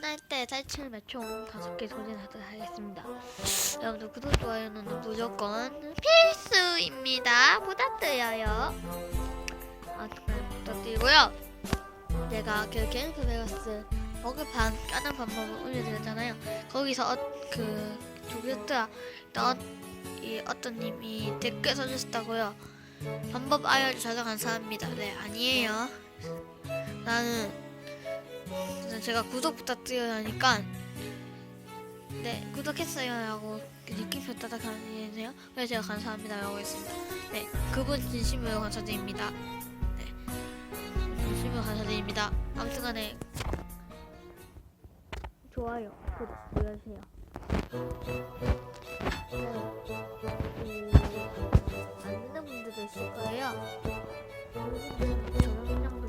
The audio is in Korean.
절대 탈출 매 총 5개 도전하도록 하겠습니다. 여러분들 구독, 좋아요는 무조건 필수입니다. 부탁드려요. 아, 정말 부탁드리고요. 제가 그 게임스 베가스 버그판 까는 방법을 올려드렸잖아요. 거기서 어, 그 누구였더라? 어, 이 어떤 님이 댓글 써주셨다고요. 방법 알려주셔서 감사합니다. 네, 아니에요. 나는 제가 구독 부탁드려요 하니까. 네 구독했어요 라고 느낌표 따닥 해주세요. 그래서 제가 감사합니다 라고 했습니다. 네 그분 진심으로 감사드립니다. 네 진심으로 감사드립니다. 아무튼간에 좋아요. 구독 눌러주세요. 네, 음, 안 듣는 분들도 있을 거예요. 저는 그냥